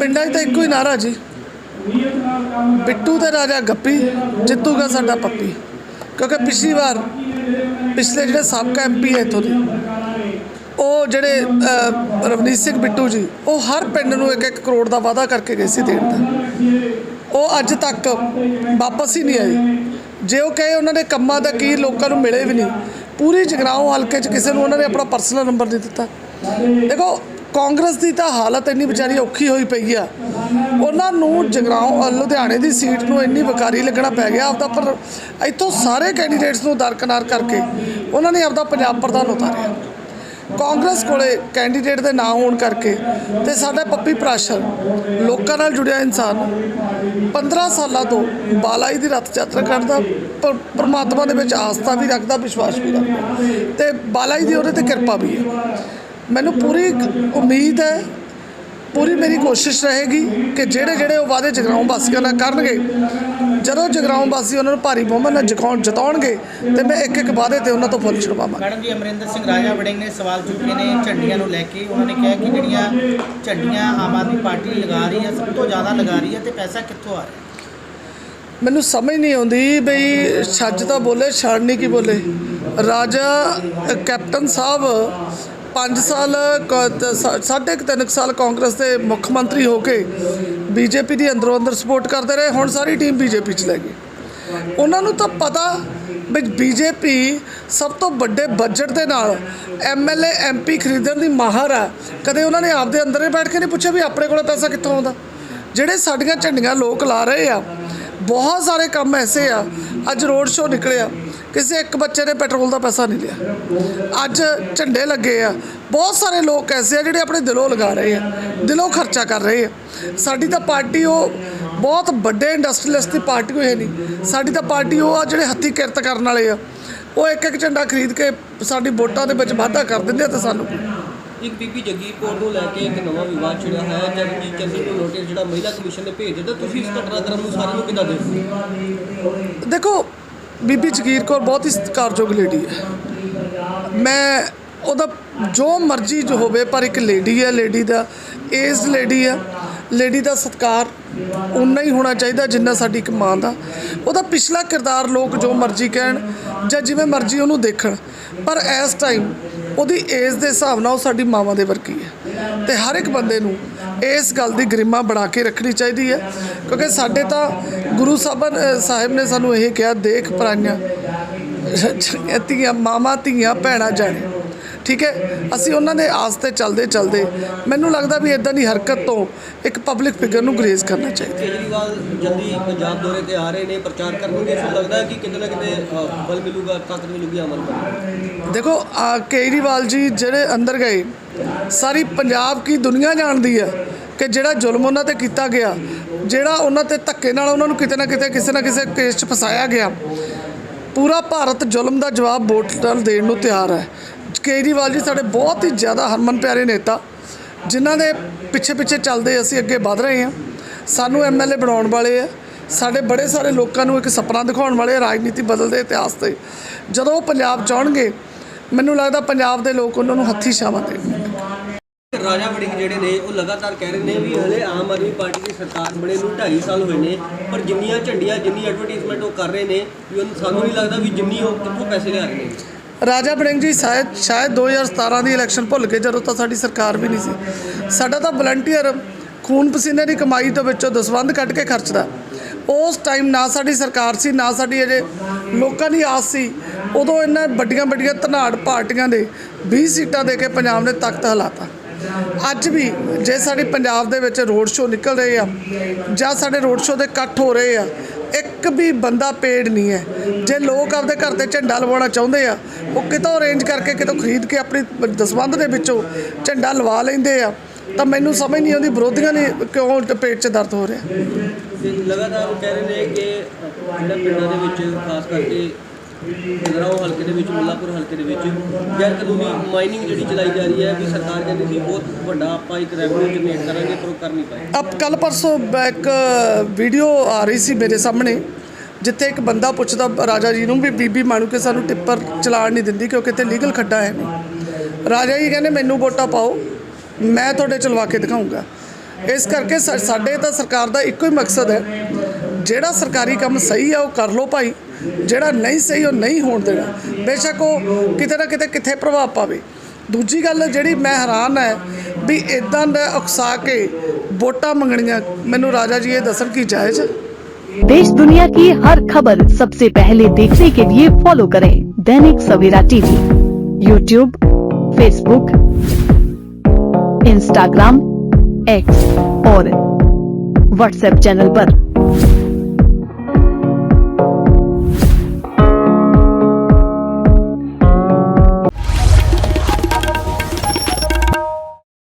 ਪਿੰਡਾਂ 'ਚ ਤਾਂ ਇੱਕੋ ਹੀ ਨਾਰਾ ਜੀ। ਬਿੱਟੂ ਤੇ ਰਾਜਾ ਗੱਪੀ, ਜਿੱਤੂਗਾ ਸਾਡਾ ਪੱਪੀ। ਕਿਉਂਕਿ ਪਿਛਲੀ ਵਾਰ, ਪਿਛਲੇ ਜਿਹੜੇ ਸਾਬਕਾ ਐਮਪੀ ਹੈ ਇੱਥੋਂ ਦੇ, ਉਹ ਜਿਹੜੇ ਰਵਨੀਤ ਸਿੰਘ ਬਿੱਟੂ ਜੀ, ਉਹ ਹਰ ਪਿੰਡ ਨੂੰ ਇੱਕ ਇੱਕ ਕਰੋੜ ਦਾ ਵਾਅਦਾ ਕਰਕੇ ਗਏ ਸੀ ਦੇਣ ਦਾ। ਉਹ ਅੱਜ ਤੱਕ ਵਾਪਸ ਹੀ ਨਹੀਂ ਆਏ। ਜੇ ਉਹ ਕਹੇ ਉਹਨਾਂ ਨੇ ਕੰਮਾਂ ਦਾ ਕੀ, ਲੋਕਾਂ ਨੂੰ ਮਿਲੇ ਵੀ ਨਹੀਂ, ਪੂਰੀ ਜਗਰਾਉਂ ਹਲਕੇ 'ਚ ਕਿਸੇ ਨੂੰ ਉਹਨਾਂ ਨੇ ਆਪਣਾ ਪਰਸਨਲ ਨੰਬਰ ਨਹੀਂ ਦਿੱਤਾ। ਦੇਖੋ ਕਾਂਗਰਸ ਦੀ ਤਾਂ ਹਾਲਤ ਇੰਨੀ ਵਿਚਾਰੀ ਔਖੀ ਹੋਈ ਪਈ ਆ। ਉਹਨਾਂ ਨੂੰ ਜਗਰਾਉਂ ਲੁਧਿਆਣੇ ਦੀ ਸੀਟ ਨੂੰ ਇੰਨੀ ਵਕਾਰੀ ਲੱਗਣਾ ਪੈ ਗਿਆ ਆਪਦਾ ਪਰ ਇੱਥੋਂ ਸਾਰੇ ਕੈਂਡੀਡੇਟਸ ਨੂੰ ਦਰਕਨਾਰ ਕਰਕੇ ਉਹਨਾਂ ਨੇ ਆਪਦਾ ਪੰਜਾਬ ਪ੍ਰਧਾਨ ਉਤਾਰਿਆ। ਕਾਂਗਰਸ ਕੋਲੇ ਕੈਂਡੀਡੇਟ ਦੇ ਨਾਂ ਹੋਣ ਕਰਕੇ ਤੇ ਸਾਡਾ ਪੱਪੀ ਪ੍ਰਾਸ਼ਰ ਲੋਕਾਂ ਨਾਲ ਜੁੜਿਆ ਇਨਸਾਨ 15 ਸਾਲਾਂ ਤੋਂ ਬਾਲਾਈ ਦੀ ਰਥ ਯਾਤਰਾ ਕਰਦਾ ਪਰਮਾਤਮਾ ਦੇ ਵਿੱਚ ਆਸਥਾ ਵੀ ਰੱਖਦਾ, ਵਿਸ਼ਵਾਸ ਵੀ ਰੱਖਦਾ ਤੇ ਬਾਲਾਈ ਦੀ ਉਹਦੇ ਤੇ ਕਿਰਪਾ ਵੀ ਹੈ। ਮੈਨੂੰ ਪੂਰੀ ਉਮੀਦ ਹੈ ਪੂਰੀ ਮੇਰੀ ਕੋਸ਼ਿਸ਼ ਰਹੇਗੀ ਕਿ ਜਿਹੜੇ ਜਿਹੜੇ ਉਹ ਵਾਅਦੇ ਜਗਰਾਉਂ ਵਾਸੀਆਂ ਨਾਲ ਕਰਨਗੇ ਜਦੋਂ ਜਗਰਾਉਂ ਵਾਸੀ ਉਹਨਾਂ ਨੂੰ ਭਾਰੀ ਬਹੁਮਤ ਨਾਲ ਜਿਤਾਉਣ ਜਿਤਾਉਣਗੇ ਤੇ ਮੈਂ ਇੱਕ ਇੱਕ ਵਾਅਦੇ ਤੇ ਉਹਨਾਂ ਤੋਂ ਫੁੱਲ ਛੁਡਵਾਵਾਂਗਾ। ਮੈਡਮ ਜੀ ਅਮਰਿੰਦਰ ਸਿੰਘ ਰਾਜਾ ਵੜਿੰਗ ਨੇ ਸਵਾਲ ਚੁੱਕੇ ਨੇ ਝੰਡੀਆਂ ਨੂੰ ਲੈ ਕੇ। ਉਹਨਾਂ ਨੇ ਕਿਹਾ ਕਿ ਜਿਹੜੀਆਂ ਝੰਡੀਆਂ ਆਮ ਆਦਮੀ ਪਾਰਟੀ ਲਗਾ ਰਹੀ ਹੈ ਸਭ ਤੋਂ ਜ਼ਿਆਦਾ ਲਗਾ ਰਹੀ ਹੈ ਤੇ ਪੈਸਾ ਕਿੱਥੋਂ ਆ ਰਿਹਾ? ਮੈਨੂੰ ਸਮਝ ਨਹੀਂ ਆਉਂਦੀ ਬਈ ਛੱਜ ਤਾਂ ਬੋਲੇ ਛੜ ਨਹੀਂ ਕੀ ਬੋਲੇ। ਰਾਜਾ ਕੈਪਟਨ ਸਾਹਿਬ 5 ਸਾਲ, ਕ- ਸਾਢੇ ਕੁ ਤਿੰਨ ਕੁ ਸਾਲ ਕਾਂਗਰਸ ਦੇ ਮੁੱਖ ਮੰਤਰੀ ਹੋ ਕੇ ਬੀਜੇਪੀ ਦੀ ਅੰਦਰੋਂ ਅੰਦਰ ਸਪੋਰਟ ਕਰਦੇ ਰਹੇ, ਹੁਣ ਸਾਰੀ ਟੀਮ ਬੀਜੇਪੀ ਚ ਲੈ ਗਈ। ਉਹਨਾਂ ਨੂੰ ਤਾਂ ਪਤਾ ਵੀ ਬੀਜੇਪੀ ਸਭ ਤੋਂ ਵੱਡੇ ਬਜਟ ਦੇ ਨਾਲ ਐਮਐਲਏ ਐਮਪੀ ਖਰੀਦਣ ਦੀ ਮਾਹਰ ਆ। ਕਦੇ ਉਹਨਾਂ ਨੇ ਆਪਦੇ ਅੰਦਰ ਹੀ ਬੈਠ ਕੇ ਨਹੀਂ ਪੁੱਛਿਆ ਵੀ ਆਪਣੇ ਕੋਲੇ ਪੈਸਾ ਕਿੱਥੋਂ ਆਉਂਦਾ? ਜਿਹੜੇ ਸਾਡੀਆਂ ਝੰਡੀਆਂ ਲੋਕ ਲਾ ਰਹੇ ਆ, ਬਹੁਤ ਸਾਰੇ ਕੰਮ ਐਸੇ ਆ, ਅੱਜ ਰੋਡ ਸ਼ੋਅ ਨਿਕਲਿਆ ਕਿਸੇ ਇੱਕ ਬੱਚੇ ਨੇ ਪੈਟਰੋਲ ਦਾ ਪੈਸਾ ਨਹੀਂ ਲਿਆ। ਅੱਜ ਝੰਡੇ ਲੱਗੇ ਆ। ਬਹੁਤ ਸਾਰੇ ਲੋਕ ਐਸੇ ਆ ਜਿਹੜੇ ਆਪਣੇ ਦਿਲੋਂ ਲਗਾ ਰਹੇ ਆ ਦਿਲੋਂ ਖਰਚਾ ਕਰ ਰਹੇ ਆ। ਸਾਡੀ ਤਾਂ ਪਾਰਟੀ ਉਹ ਬਹੁਤ ਵੱਡੇ ਇੰਡਸਟਰੀਅਲਿਸਟ ਦੀ ਪਾਰਟੀ ਹੋਈ ਨਹੀਂ। ਸਾਡੀ ਤਾਂ ਪਾਰਟੀ ਉਹ ਆ ਜਿਹੜੇ ਹੱਥੀਂ ਕਿਰਤ ਕਰਨ ਵਾਲੇ ਆ। ਉਹ ਇੱਕ ਇੱਕ ਝੰਡਾ ਖਰੀਦ ਕੇ ਸਾਡੀ ਵੋਟਾਂ ਦੇ ਵਿੱਚ ਵਾਧਾ ਕਰ ਦਿੰਦੇ ਆ ਤੇ ਸਾਨੂੰ ਇੱਕ ਬੀਬੀ ਜਗੀਰ ਕੌਰ ਨੂੰ ਲੈ ਕੇ ਇੱਕ ਨਵਾਂ ਵਿਵਾਦ ਛਿੜਿਆ ਹੈ ਜਦ ਕਿ ਕਿਸੇ ਨੂੰ ਨੋਟਿਸ ਜਿਹੜਾ ਮਹਿਲਾ ਕਮਿਸ਼ਨ ਨੇ ਭੇਜ ਦਿੱਤਾ ਤੁਸੀਂ ਇਸ ਘਟਨਾਕ੍ਰਮ ਨੂੰ ਸਾਰਿਆਂ ਨੂੰ ਕਿੱਦਾਂ ਦੇਖਦੇ ਹੋ? ਦੇਖੋ ਬੀਬੀ ਜਗੀਰ ਕੌਰ ਬਹੁਤ ਹੀ ਸਤਿਕਾਰਯੋਗ ਲੇਡੀ ਹੈ। ਮੈਂ ਉਹਦਾ ਜੋ ਮਰਜ਼ੀ ਜੋ ਹੋਵੇ, ਪਰ ਇੱਕ ਲੇਡੀ ਹੈ ਲੇਡੀ ਦਾ ਏਜ ਲੇਡੀ ਹੈ। ਲੇਡੀ ਦਾ ਸਤਿਕਾਰ ਉਨਾ ਹੀ ਹੋਣਾ ਚਾਹੀਦਾ ਜਿੰਨਾ ਸਾਡੀ ਇੱਕ ਮਾਂ ਦਾ। ਉਹਦਾ ਪਿਛਲਾ ਕਿਰਦਾਰ ਲੋਕ ਜੋ ਮਰਜ਼ੀ ਕਹਿਣ ਜਾਂ ਜਿਵੇਂ ਮਰਜ਼ੀ ਉਹਨੂੰ ਦੇਖਣ, ਪਰ ਇਸ ਟਾਈਮ ਉਹਦੀ ਏਜ ਦੇ ਹਿਸਾਬ ਨਾਲ ਉਹ ਸਾਡੀ ਮਾਵਾਂ ਦੇ ਵਰਗੀ ਹੈ। ਤੇ ਹਰ ਇੱਕ ਬੰਦੇ ਨੂੰ ਇਸ ਗੱਲ ਦੀ ਗਰਿਮਾ ਬਣਾ ਕੇ ਰੱਖਣੀ ਚਾਹੀਦੀ ਹੈ। ਕਿਉਂਕਿ ਸਾਡੇ ਤਾਂ ਗੁਰੂ ਸਾਹਿਬਾਨ ਅ, ਸਾਹਿਬ ਨੇ ਸਾਨੂੰ ਇਹ ਕਿਹਾ ਦੇਖ ਪਰਾਈਆਂ ਧੀਆਂ ਮਾਵਾਂ ਧੀਆਂ ਭੈਣਾਂ ਜਾਣੇ। ਠੀਕ ਹੈ? ਅਸੀਂ ਉਹਨਾਂ ਦੇ ਆਸ ਤੇ ਚੱਲਦੇ ਚੱਲਦੇ ਮੈਨੂੰ ਲੱਗਦਾ ਵੀ ਇਦਾਂ ਦੀ ਹਰਕਤ ਤੋਂ ਇੱਕ ਪਬਲਿਕ ਫਿਗਰ ਨੂੰ ਗਰੇਜ਼ ਕਰਨਾ ਚਾਹੀਦਾ। ਕੇਜਰੀਵਾਲ ਜਲਦੀ ਪੰਜਾਬ ਦੌਰੇ ਤੇ ਆ ਰਹੇ ਨੇ ਪ੍ਰਚਾਰ ਕਰਨਗੇ। ਸੋ ਲੱਗਦਾ ਹੈ ਕਿ ਕਿਤੇ ਨਾ ਕਿਤੇ ਬਲ ਮਿਲੂਗਾ ਤਾਕਤ ਮਿਲੂਗੀ ਅਮਲ ਕਰਨ ਦੇਖੋ ਕੇਜਰੀਵਾਲ ਜੀ ਜਿਹੜੇ ਅੰਦਰ ਗਏ ਸਾਰੀ ਪੰਜਾਬ ਕੀ ਦੁਨੀਆ ਜਾਣਦੀ ਹੈ ਕਿ ਜਿਹੜਾ ਜ਼ੁਲਮ ਉਹਨਾਂ ਤੇ ਕੀਤਾ ਗਿਆ, ਜਿਹੜਾ ਉਹਨਾਂ ਤੇ ਧੱਕੇ ਨਾਲ ਉਹਨਾਂ ਨੂੰ ਕਿਤੇ ਨਾ ਕਿਤੇ, ਕਿਸੇ ਨਾ ਕਿਸੇ ਕੇਸ 'ਚ ਫਸਾਇਆ ਗਿਆ, ਪੂਰਾ ਭਾਰਤ ਜ਼ੁਲਮ ਦਾ ਜਵਾਬ ਵੋਟ ਨਾਲ ਦੇਣ ਨੂੰ ਤਿਆਰ ਹੈ। ਕੇਜਰੀਵਾਲ ਜੀ ਸਾਡੇ ਬਹੁਤ ਹੀ ਜ਼ਿਆਦਾ ਹਰਮਨ ਪਿਆਰੇ ਨੇਤਾ, ਜਿਨ੍ਹਾਂ ਦੇ ਪਿੱਛੇ ਪਿੱਛੇ ਚੱਲਦੇ ਅਸੀਂ ਅੱਗੇ ਵਧ ਰਹੇ ਹਾਂ। ਸਾਨੂੰ ਐਮਐਲਏ ਬਣਾਉਣ ਵਾਲੇ ਆ। ਸਾਡੇ ਬੜੇ ਸਾਰੇ ਲੋਕਾਂ ਨੂੰ ਇੱਕ ਸੁਪਨਾ ਦਿਖਾਉਣ ਵਾਲੇ ਰਾਜਨੀਤੀ ਬਦਲਦੇ ਇਤਿਹਾਸ ਤੇ। ਜਦੋਂ ਉਹ ਪੰਜਾਬ ਚਾਹਣਗੇ ਮੈਨੂੰ ਲੱਗਦਾ ਪੰਜਾਬ ਦੇ ਲੋਕ ਉਹਨਾਂ ਨੂੰ ਹੱਥੀ ਛਾਵਾਂ ਦੇਣਗੇ ਰਾਜਾ ਵੜਿੰਗ ਜਿਹੜੇ ਨੇ ਉਹ ਲਗਾਤਾਰ ਕਹਿ ਰਹੇ ਨੇ ਵੀ ਹਲੇ ਆਮ ਆਦਮੀ ਪਾਰਟੀ ਦੀ ਸਰਕਾਰ ਬਣੇ ਨੂੰ 2.5 ਸਾਲ ਹੋਏ ਨੇ ਪਰ ਜਿੰਨੀਆਂ ਝੰਡੀਆਂ ਜਿੰਨੀ ਐਡਵਰਟਾਈਜ਼ਮੈਂਟ ਉਹ ਕਰ ਰਹੇ ਨੇ ਵੀ ਉਹਨੂੰ ਸਾਨੂੰ ਨਹੀਂ ਲੱਗਦਾ ਵੀ ਜਿੰਨੀ ਉਹ ਕਿੱਥੋਂ ਪੈਸੇ ਲਿਆ ਰਹੇ ਨੇ। ਰਾਜਾ ਵੜਿੰਗ ਜੀ ਸ਼ਾਇਦ ਸ਼ਾਇਦ 2017 ਦੀ ਇਲੈਕਸ਼ਨ ਭੁੱਲ ਗਏ ਜਦੋਂ ਤਾਂ ਸਾਡੀ ਸਰਕਾਰ ਵੀ ਨਹੀਂ ਸੀ। ਸਾਡਾ ਤਾਂ ਵਲੰਟੀਅਰ ਖੂਨ ਪਸੀਨੇ ਦੀ ਕਮਾਈ ਤੋਂ ਵਿੱਚੋਂ ਦਸਵੰਧ ਕੱਢ ਕੇ ਖਰਚਦਾ। ਉਸ ਟਾਈਮ ਨਾ ਸਾਡੀ ਸਰਕਾਰ ਸੀ ਨਾ ਸਾਡੀ ਅਜੇ ਲੋਕਾਂ ਦੀ ਆਸ ਸੀ ਉਦੋਂ ਇਹਨਾਂ ਵੱਡੀਆਂ ਵੱਡੀਆਂ ਧਨਾੜ ਪਾਰਟੀਆਂ ਦੇ 20 ਸੀਟਾਂ ਦੇ ਕੇ ਪੰਜਾਬ ਨੇ ਤਖਤ ਹਲਾਤਾ। ਅੱਜ ਵੀ ਜੇ ਸਾਡੇ ਪੰਜਾਬ ਦੇ ਵਿੱਚ ਰੋਡ ਸ਼ੋਅ ਨਿਕਲ ਰਹੇ ਆ ਜਾਂ ਸਾਡੇ ਰੋਡ ਸ਼ੋਅ ਦੇ ਇਕੱਠ ਹੋ ਰਹੇ ਆ, ਇੱਕ ਵੀ ਬੰਦਾ ਪੇਡ ਨਹੀਂ ਹੈ। ਜੇ ਲੋਕ ਆਪਦੇ ਘਰ ਤੇ ਝੰਡਾ ਲਵਾਉਣਾ ਚਾਹੁੰਦੇ ਆ, ਉਹ ਕਿਤੋਂ ਅਰੇਂਜ ਕਰਕੇ ਕਿਤੋਂ ਖਰੀਦ ਕੇ ਆਪਣੀ ਦਸਵੰਧ ਦੇ ਵਿੱਚੋਂ ਝੰਡਾ ਲਵਾ ਲੈਂਦੇ ਆ, ਤਾਂ ਮੈਨੂੰ ਸਮਝ ਨਹੀਂ ਆਉਂਦੀ ਵਿਰੋਧੀਆਂ ਨੇ ਕਿਉਂ ਪੇਟ 'ਚ ਦਰਦ ਹੋ ਰਿਹਾ। ਲਗਾਤਾਰ ਕਹਿ ਰਹੇ ਨੇ ਕਿ ਜਿਹੜਾ ਪਿੰਡਾਂ ਦੇ ਵਿੱਚ ਖਾਸ ਕਰਕੇ ਜਗਰਾਉਂ ਹਲਕੇ ਦੇ ਵਿੱਚ, ਮੁੱਲਾਪੁਰ ਹਲਕੇ ਦੇ ਵਿੱਚ ਗੈਰ ਕਾਨੂੰਨੀ ਮਾਈਨਿੰਗ ਜਿਹੜੀ ਚਲਾਈ ਜਾ ਰਹੀ ਹੈ, ਵੀ ਸਰਕਾਰ ਕਹਿੰਦੀ ਸੀ ਬਹੁਤ ਵੱਡਾ ਆਪਾਂ ਇੱਕ ਰੈਵਨਿਊ ਜਨਰੇਟ ਕਰਾਂਗੇ, ਪਰ ਉਹ ਕਰ ਨਹੀਂ ਪਾਏ ਅਬ ਕੱਲ ਪਰਸੋਂ ਇੱਕ ਵੀਡੀਓ ਆ ਰਹੀ ਸੀ ਮੇਰੇ ਸਾਹਮਣੇ, ਜਿੱਥੇ ਇੱਕ ਬੰਦਾ ਪੁੱਛਦਾ, ਰਾਜਾ ਜੀ ਨੂੰ ਵੀ ਬੀਬੀ ਮਾਣੂ ਕੇ ਸਾਨੂੰ ਟਿੱਪਰ ਚਲਾਣ ਨਹੀਂ ਦਿੰਦੀ ਕਿਉਂਕਿ ਇੱਥੇ ਲੀਗਲ ਖੱਡਾ ਹੈ ਨਹੀਂ। ਰਾਜਾ ਜੀ ਕਹਿੰਦੇ, ਮੈਨੂੰ ਵੋਟਾਂ ਪਾਓ, ਮੈਂ ਤੁਹਾਡੇ ਚਲਵਾ ਕੇ ਦਿਖਾਊਂਗਾ ਇਸ ਕਰਕੇ ਸਾ- ਸਾਡੇ ਤਾਂ ਸਰਕਾਰ ਦਾ ਇੱਕੋ ਹੀ ਮਕਸਦ ਹੈ, ਜਿਹੜਾ ਸਰਕਾਰੀ ਕੰਮ ਸਹੀ ਆ, ਉਹ ਕਰ ਲਓ ਭਾਈ। ਜਿਹੜਾ ਨਹੀਂ ਸਹੀ ਉਹ ਨਹੀਂ ਹੋਣ ਦੇਣਾ ਬੇਸ਼ੱਕ ਉਹ ਕਿਤੇ ਨਾ ਕਿਤੇ ਕਿੱਥੇ ਪ੍ਰਭਾਵ ਪਾਵੇ ਦੂਜੀ ਗੱਲ ਜਿਹੜੀ ਮੈਂ ਹੈਰਾਨ ਹੈ ਵੀ ਇਦਾਂ ਦਾ ਉਕਸਾ ਕੇ ਵੋਟਾਂ ਮੰਗਣੀਆਂ ਮੈਨੂੰ ਰਾਜਾ ਜੀ ਇਹ ਦੱਸਣ ਕੀ ਜਾਇਜ਼ ਹੈ देश दुनिया की हर खबर सबसे पहले देखने के लिए फॉलो करें Dainik Savera TV YouTube Facebook Instagram X और व्हाट्सएप चैनल पर।